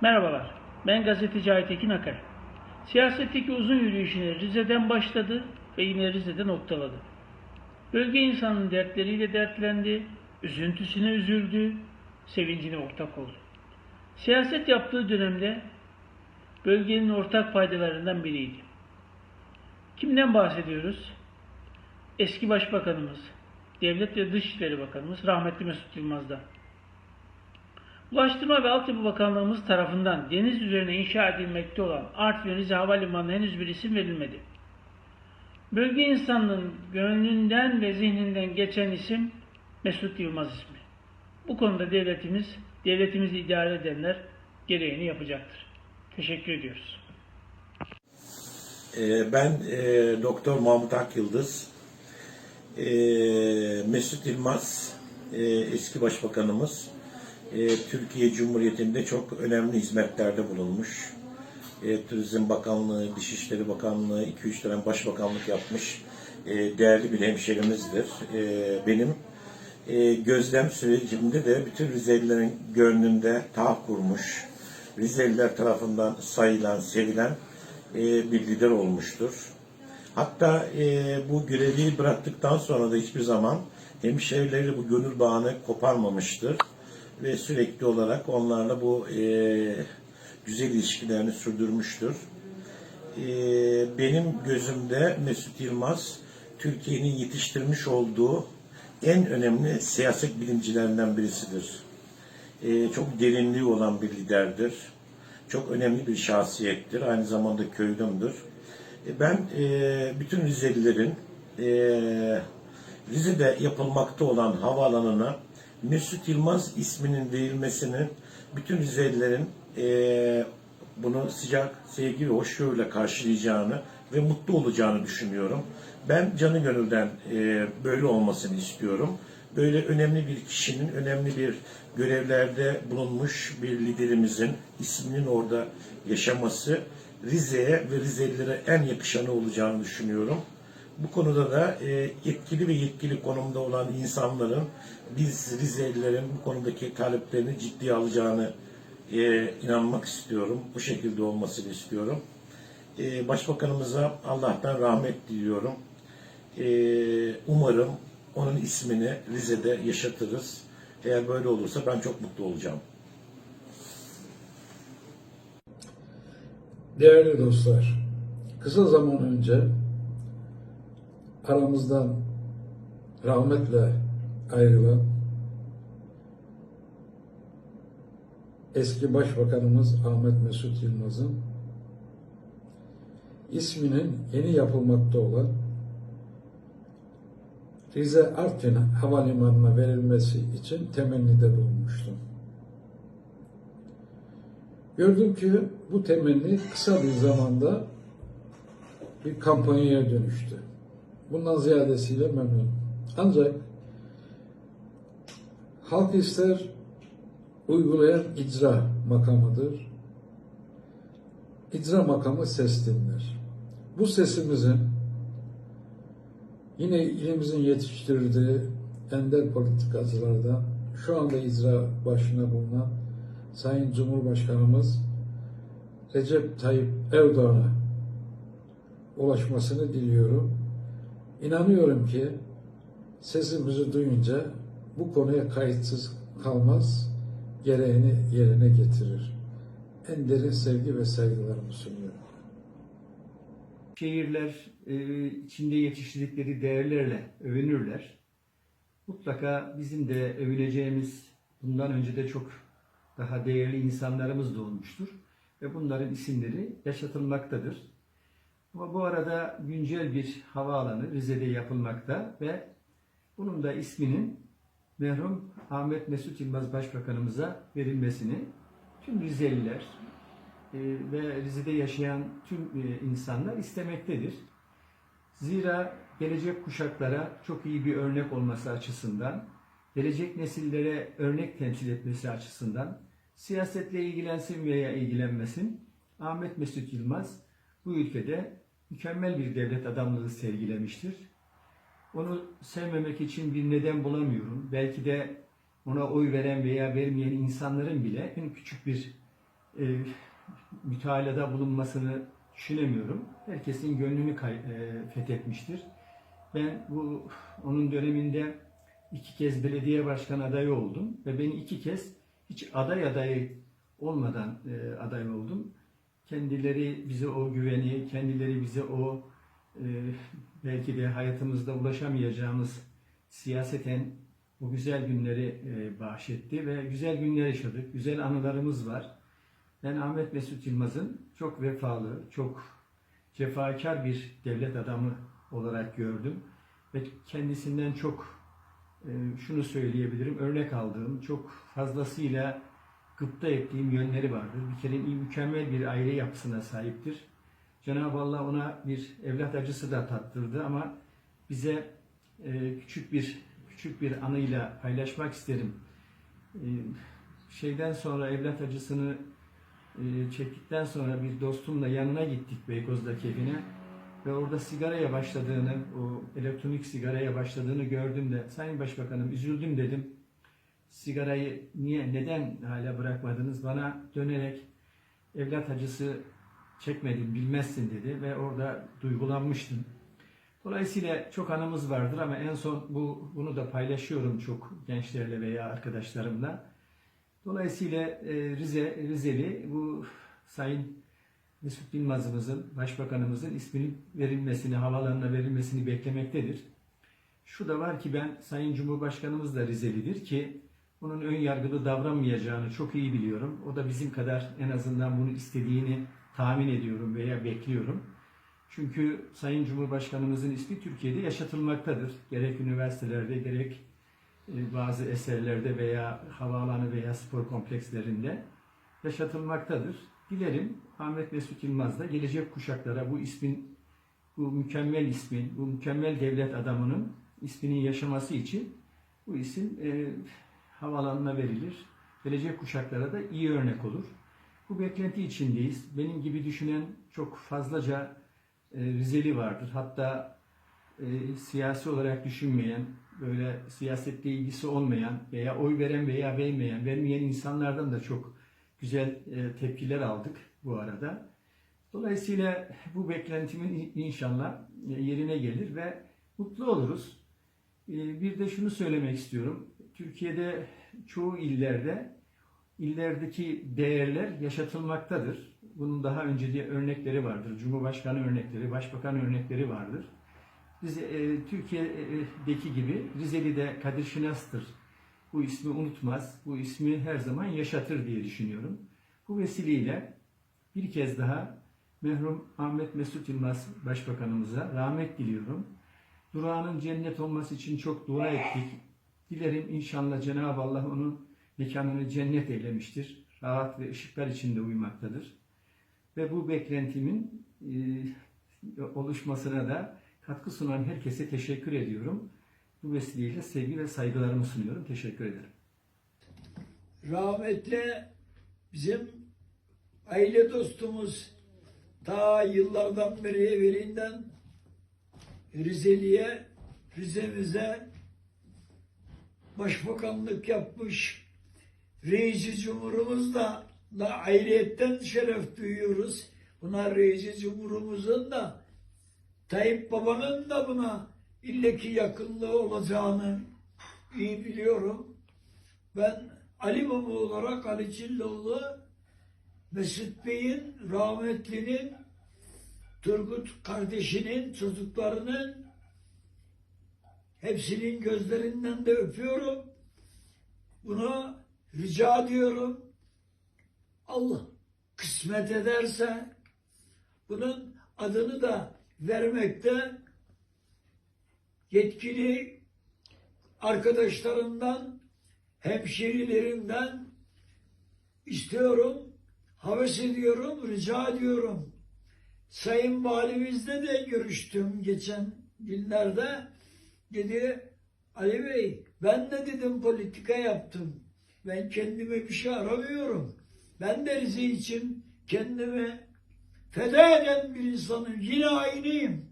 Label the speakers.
Speaker 1: Merhabalar, ben gazeteci Aytekin Akay. Siyasetteki uzun yürüyüşüne Rize'den başladı ve yine Rize'de noktaladı. Bölge insanının dertleriyle dertlendi, üzüntüsüne üzüldü, sevincine ortak oldu. Siyaset yaptığı dönemde bölgenin ortak faydalarından biriydi. Kimden bahsediyoruz? Eski Başbakanımız, Devlet ve Dışişleri Bakanımız rahmetli Mesut Yılmaz'dan. Ulaştırma ve Altyapı Bakanlığımız tarafından deniz üzerine inşa edilmekte olan Artvin Rize Havalimanı'na henüz bir isim verilmedi. Bölge insanının gönlünden ve zihninden geçen isim Mesut Yılmaz ismi. Bu konuda devletimiz, devletimizi idare edenler gereğini yapacaktır. Teşekkür ediyoruz.
Speaker 2: Ee, Ben e, Doktor Mahmut Akyıldız. Ee, Mesut Yılmaz e, eski başbakanımız. E, Türkiye Cumhuriyeti'nde çok önemli hizmetlerde bulunmuş. E, Turizm Bakanlığı, Dışişleri Bakanlığı, 2-3 dönem başbakanlık yapmış e, değerli bir hemşerimizdir. E, Benim e, gözlem sürecimde de bütün Rizelilerin gönlünde taht kurmuş, Rizeliler tarafından sayılan, sevilen e, bir lider olmuştur. Hatta e, bu görevi bıraktıktan sonra da hiçbir zaman hemşehrileriyle bu gönül bağını koparmamıştır. Ve sürekli olarak onlarla bu e, güzel ilişkilerini sürdürmüştür. E, benim gözümde Mesut Yılmaz Türkiye'nin yetiştirmiş olduğu en önemli siyaset bilimcilerinden birisidir. E, çok derinliği olan bir liderdir. Çok önemli bir şahsiyettir. Aynı zamanda köylümdür. E, ben e, bütün Rizelilerin e, Rize'de yapılmakta olan havaalanına Mesut Yılmaz isminin verilmesinin bütün Rizelilerin e, bunu sıcak sevgi ve hoşgörüyle karşılayacağını ve mutlu olacağını düşünüyorum. Ben canı gönülden e, böyle olmasını istiyorum. Böyle önemli bir kişinin, önemli bir görevlerde bulunmuş bir liderimizin isminin orada yaşaması Rize'ye ve Rizelilere en yakışanı olacağını düşünüyorum. Bu konuda da e, yetkili ve yetkili konumda olan insanların biz Rizelilerin bu konudaki taleplerini ciddiye alacağını e, inanmak istiyorum. Bu şekilde olmasını istiyorum. E, Başbakanımıza Allah'tan rahmet diliyorum. E, umarım onun ismini Rize'de yaşatırız. Eğer böyle olursa ben çok mutlu olacağım.
Speaker 3: Değerli dostlar, kısa zaman önce aramızdan rahmetle ayrılan eski Başbakanımız Ahmet Mesut Yılmaz'ın isminin yeni yapılmakta olan Rize Artvin Havalimanı'na verilmesi için temennide bulunmuştum. Gördüm ki bu temenni kısa bir zamanda bir kampanyaya dönüştü. Bundan ziyadesiyle memnunum. Ancak halk ister uygulayan icra makamıdır. İcra makamı ses dinler. Bu sesimizin yine ilimizin yetiştirdiği ender politikacılardan şu anda icra başına bulunan Sayın Cumhurbaşkanımız Recep Tayyip Erdoğan'a ulaşmasını diliyorum. İnanıyorum ki sesimizi duyunca bu konuya kayıtsız kalmaz, gereğini yerine getirir. En derin sevgi ve saygılarımı sunuyorum.
Speaker 4: şehirler e, içinde yetiştirdikleri değerlerle övünürler. Mutlaka bizim de övüneceğimiz bundan önce de çok daha değerli insanlarımız da olmuştur ve bunların isimleri yaşatılmaktadır. Ama bu arada güncel bir havaalanı Rize'de yapılmakta ve bunun da isminin merhum Ahmet Mesut Yılmaz Başbakanımıza verilmesini tüm Rizeliler, e, ve Rize'de yaşayan tüm e, insanlar istemektedir. Zira gelecek kuşaklara çok iyi bir örnek olması açısından, gelecek nesillere örnek temsil etmesi açısından, siyasetle ilgilensin veya ilgilenmesin, Ahmet Mesut Yılmaz bu ülkede mükemmel bir devlet adamlığı sergilemiştir. Onu sevmemek için bir neden bulamıyorum. Belki de ona oy veren veya vermeyen insanların bile en küçük bir e, mütalada bulunmasını düşünemiyorum. Herkesin gönlünü kay- e, fethetmiştir. Ben bu onun döneminde iki kez belediye başkan adayı oldum ve beni iki kez hiç aday adayı olmadan e, aday oldum. Kendileri bize o güveni, kendileri bize o e, belki de hayatımızda ulaşamayacağımız siyaseten bu güzel günleri e, bahşetti ve güzel günler yaşadık. Güzel anılarımız var. Ben Ahmet Mesut Yılmaz'ın çok vefalı, çok cefakar bir devlet adamı olarak gördüm. Ve kendisinden çok e, şunu söyleyebilirim, örnek aldığım, çok fazlasıyla gıpta ettiğim yönleri vardır. Bir kere iyi, mükemmel bir aile yapısına sahiptir. Cenab-ı Allah ona bir evlat acısı da tattırdı ama bize e, küçük bir küçük bir anıyla paylaşmak isterim. E, şeyden sonra evlat acısını e, çektikten sonra bir dostumla yanına gittik Beykoz'daki evine ve orada sigaraya başladığını, o elektronik sigaraya başladığını gördüm de Sayın Başbakanım üzüldüm dedim. Sigarayı niye, neden hala bırakmadınız? Bana dönerek evlat acısı çekmedim, bilmezsin dedi ve orada duygulanmıştım. Dolayısıyla çok anımız vardır ama en son bu bunu da paylaşıyorum çok gençlerle veya arkadaşlarımla. Dolayısıyla e, Rize Rizeli bu Sayın Mesut Yılmaz'ımızın, Başbakanımızın isminin verilmesini, havalarına verilmesini beklemektedir. Şu da var ki ben Sayın Cumhurbaşkanımız da Rizelidir ki bunun ön yargılı davranmayacağını çok iyi biliyorum. O da bizim kadar en azından bunu istediğini tahmin ediyorum veya bekliyorum. Çünkü Sayın Cumhurbaşkanımızın ismi Türkiye'de yaşatılmaktadır. Gerek üniversitelerde gerek e, bazı eserlerde veya havaalanı veya spor komplekslerinde yaşatılmaktadır. Dilerim Ahmet Mesut Yılmaz da gelecek kuşaklara bu ismin, bu mükemmel ismin, bu mükemmel devlet adamının isminin yaşaması için bu isim e, havaalanına verilir. Gelecek kuşaklara da iyi örnek olur. Bu beklenti içindeyiz. Benim gibi düşünen çok fazlaca e, Rizeli vardır. Hatta e, siyasi olarak düşünmeyen, böyle siyasette ilgisi olmayan veya oy veren veya vermeyen, vermeyen insanlardan da çok güzel e, tepkiler aldık bu arada. Dolayısıyla bu beklentimin inşallah e, yerine gelir ve mutlu oluruz. E, Bir de şunu söylemek istiyorum. Türkiye'de çoğu illerde illerdeki değerler yaşatılmaktadır. Bunun daha önce de örnekleri vardır. Cumhurbaşkanı örnekleri, başbakan örnekleri vardır. Rize, e, Türkiye'deki gibi Rizeli'de Kadir Şinas'tır. Bu ismi unutmaz, bu ismi her zaman yaşatır diye düşünüyorum. Bu vesileyle bir kez daha merhum Ahmet Mesut Yılmaz Başbakanımıza rahmet diliyorum. Durağının cennet olması için çok dua ettik. Dilerim inşallah Cenab-ı Allah onun mekanını cennet eylemiştir. Rahat ve ışıklar içinde uyumaktadır. Ve bu beklentimin e, oluşmasına da katkı sunan herkese teşekkür ediyorum. Bu vesileyle sevgi ve saygılarımı sunuyorum. Teşekkür ederim.
Speaker 5: rahmetli bizim aile dostumuz ta yıllardan beri evvelinden Rizeli'ye, Rize'mize başbakanlık yapmış. Reisi Cumhurumuz da, da ayrıyetten şeref duyuyoruz. Buna Reisi Cumhurumuzun da Tayyip Baba'nın da buna illeki yakınlığı olacağını iyi biliyorum. Ben Ali Baba olarak Ali Çilloğlu Mesut Bey'in rahmetlinin Turgut kardeşinin çocuklarının hepsinin gözlerinden de öpüyorum. Bunu rica ediyorum. Allah kısmet ederse bunun adını da vermekte yetkili arkadaşlarımdan, hemşerilerimden istiyorum, havas ediyorum, rica ediyorum. Sayın Valimizle de görüştüm geçen günlerde. Dedi Ali Bey ben de dedim politika yaptım. Ben kendime bir şey aramıyorum. Ben de Rize için kendimi feda eden bir insanım. Yine aynıyım.